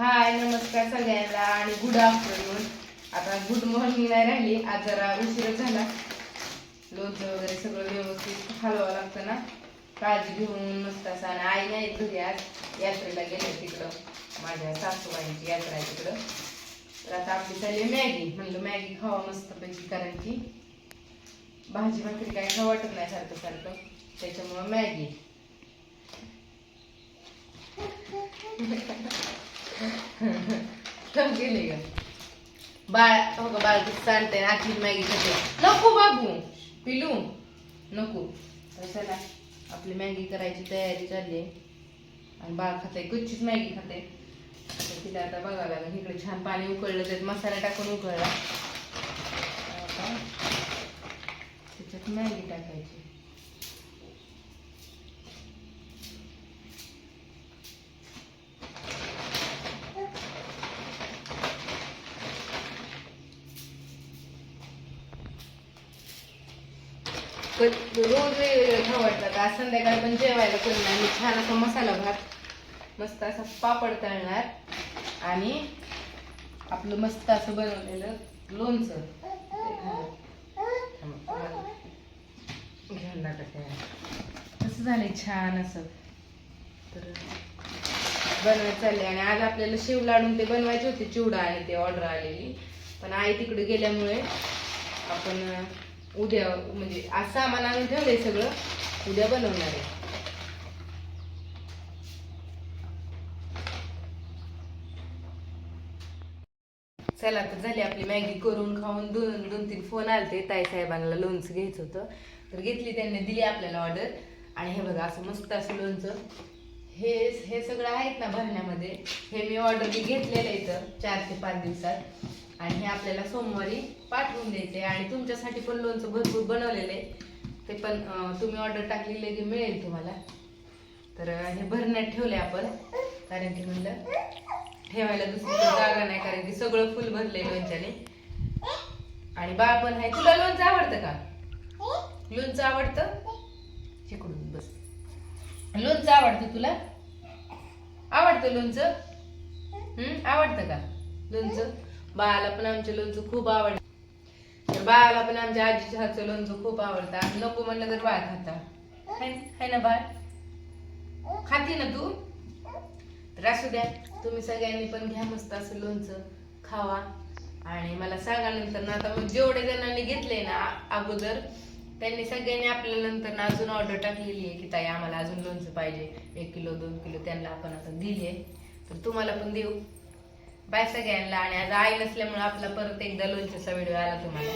हाय नमस्कार सगळ्यांना आणि गुड आफ्टरनून आता गुड मॉर्निंग नाही राहिली आज जरा उशीर झाला. लोणचं वगैरे सगळं व्यवस्थित हलवावं लागतं ना. काळजी घेऊन मस्त असं आणि आई नाही घरी आज. यात्रेला गेले तिकडं. माझ्या सासूबाईंची यात्रा आहे तिकडं. तर आता आपली चालली मॅगी. म्हणलं मॅगी खावा मस्तपैकी कारण की भाजी भाकरी काय खावं वाटत नाही सारखं सारखं. त्याच्यामुळं मॅगी. गेले ग बाळ हो का बाळ किती सांगते आखी मॅगी खाते नको बाबू. पिलू. नको. तर चला आपली मॅगी करायची तयारी चालली आणि बाळ खाते कच्चीच मॅगी खाते तर तिला आता बघावं लागेल. इकडे छान पाणी उकळलं त्यात मसाला टाकून उकळला. त्याच्यात मॅगी टाकायची. रोज वेगवेगळं खाऊ वाटतात आज संध्याकाळी पण जेवायला करणार मी छान असा मसाला भात मस्त असा पापड तळणार आणि आपलं मस्त असं बनवलेलं लोणचं. ते घेऊन दाखवते तसं झालंय छान असं. तर बनवायचं चालले आणि आज आपल्याला शेव लाडून ते बनवायचे होते. चिवडा आणि ते ऑर्डर आलेली. पण आई तिकडे गेल्यामुळे आपण उद्या म्हणजे आज सामान आणून ठेवलंय सगळं उद्या बनवणार आहे. चला तर झाली आपली मॅगी करून खाऊन दोन दोन तीन फोन आलते. ताई साहेबांना लोणचं घ्यायचं होतं. तर घेतली त्यांनी दिली आपल्याला ऑर्डर आणि हे बघा असं मस्त असं लोणचं हे हे सगळं आहेत ना भरण्यामध्ये. हे मी ऑर्डर मी घेतलेलं आहे इथं चार ते पाच दिवसात. आणि हे आपल्याला सोमवारी पाठवून द्यायचे. आणि तुमच्यासाठी पण लोणचं भरपूर बनवलेलं आहे. ते पण तुम्ही ऑर्डर टाकलेले की मिळेल तुम्हाला. तर हे भरण्यात ठेवले आपण. कारण की म्हणलं ठेवायला दुसरी जागा नाही कारण की सगळं फुल भरले लोणच्याने. आणि बाळ पण आहे. तुला लोणचं आवडतं का? लोणचं आवडतं? शिकडून बस. लोणचं आवडतं तुला? आवडतं लोणचं? हम्म आवडतं का लोणचं? बाळाला पण आमचे लोणचं खूप आवडतं. तर बाळाला पण आमच्या आजीच्या हातचं लोणचं खूप आवडतं. आणि नको म्हणलं तर बाळ खाता. हाय ना बाळ? खाते ना तू? तर असू द्या. तुम्ही सगळ्यांनी पण घ्या मस्त असं लोणचं. खावा. आणि मला सांगा नंतर ना आता मग जेवढे जणांनी घेतले ना अगोदर त्यांनी सगळ्यांनी आपल्या नंतर ना अजून ऑर्डर टाकलेली आहे की ताई आम्हाला अजून लोणचं पाहिजे. एक किलो दोन किलो त्यांना आपण आता दिली आहे तर तुम्हाला पण देऊ. बाय सगळ्यांना. आणि आज आई नसल्यामुळे आपला परत एकदा लोणच्याचा व्हिडिओ आला तुम्हाला.